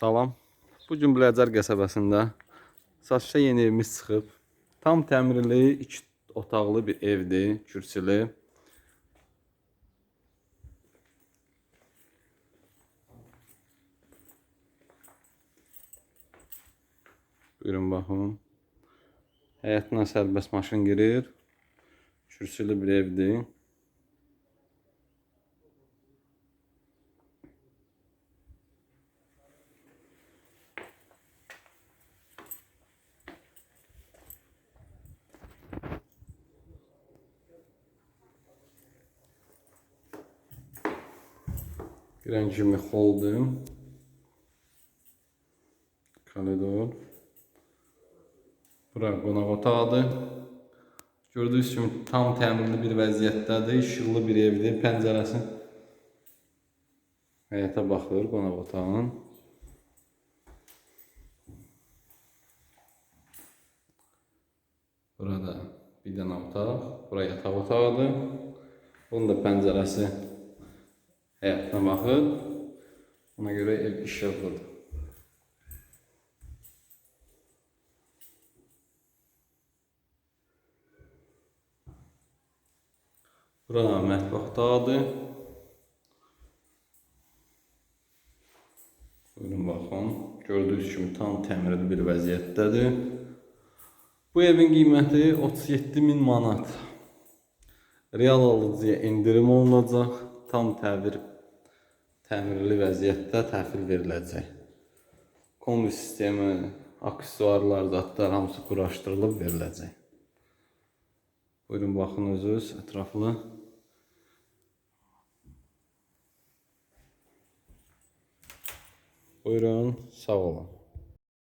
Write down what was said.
Salam. Bu gün Biləcər qəsəbəsində satışa yeni evimiz çıxıb. Tam təmirli, iki otaqlı bir evdir, kürsülü. Buyurun baxın. Həyətinə sərbəst maşın girir. Kürsülü bir evdir. Girən kimi holdur. Koridor. Bura qonaq otağıdır. Gördüyünüz kimi tam təmirli bir vəziyyətdədir. İşıqlı bir evdir. Pəncərəsi həyətə baxır qonaq otağının. Burada bir dənə otaq, bura yataq otağıdır. Bunun da pəncərəsi həyətinə baxır. Ona görə ev işıqlıdır. Burada mətbəx otağıdır. Buyurun baxın. Gördüyünüz kimi tam təmirli bir vəziyyətdədir. Bu evin qiyməti 37 min manat. Real alıcıya endirim olunacaq. Tam təmir təmirli vəziyyətdə təhvil veriləcək. Kombi sistemi, aksesuarlar, zətlər hamısı quraşdırılıb veriləcək. Buyurun baxın özünüz ətraflı. Buyurun, sağ olun.